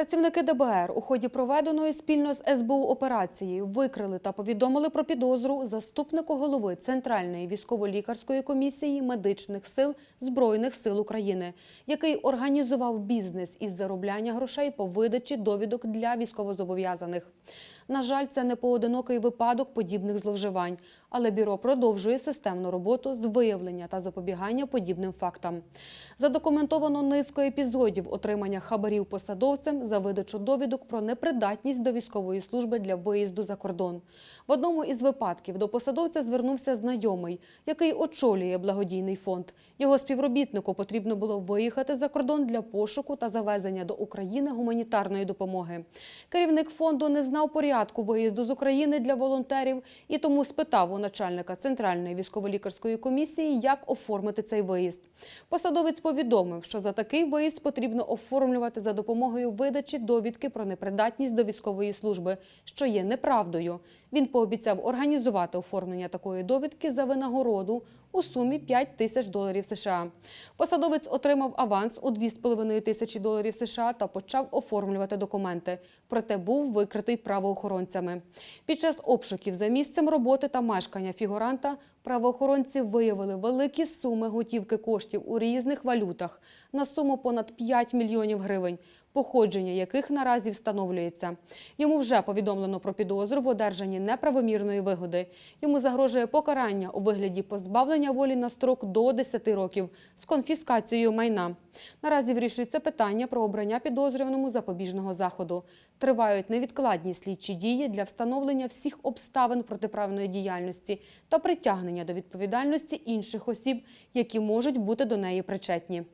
Працівники ДБР у ході проведеної спільно з СБУ операції викрили та повідомили про підозру заступнику голови Центральної військово-лікарської комісії медичних сил Збройних сил України, який організував бізнес із заробляння грошей по видачі довідок для військовозобов'язаних. На жаль, це не поодинокий випадок подібних зловживань, але бюро продовжує системну роботу з виявлення та запобігання подібним фактам. Задокументовано низку епізодів отримання хабарів посадовцем за видачу довідок про непридатність до військової служби для виїзду за кордон. В одному із випадків до посадовця звернувся знайомий, який очолює благодійний фонд. Його співробітнику потрібно було виїхати за кордон для пошуку та завезення до України гуманітарної допомоги. Керівник фонду не знав порядку виїзду з України для волонтерів і тому спитав у начальника Центральної військово-лікарської комісії, як оформити цей виїзд. Посадовець повідомив, що за такий виїзд потрібно оформлювати за допомогою видачі довідки про непридатність до військової служби, що є неправдою. Він пообіцяв організувати оформлення такої довідки за винагороду у сумі 5 тисяч доларів США. Посадовець отримав аванс у 2,5 тисячі доларів США та почав оформлювати документи. Проте був викритий правоохоронцями. Під час обшуків за місцем роботи та мешкання фігуранта правоохоронці виявили великі суми готівки коштів у різних валютах на суму понад 5 мільйонів гривень, походження яких наразі встановлюється. Йому вже повідомлено про підозру в одержанні неправомірної вигоди. Йому загрожує покарання у вигляді позбавлення волі на строк до 10 років з конфіскацією майна. Наразі вирішується питання про обрання підозрюваному запобіжного заходу. Тривають невідкладні слідчі дії для встановлення всіх обставин протиправної діяльності та притягнення до відповідальності інших осіб, які можуть бути до неї причетні.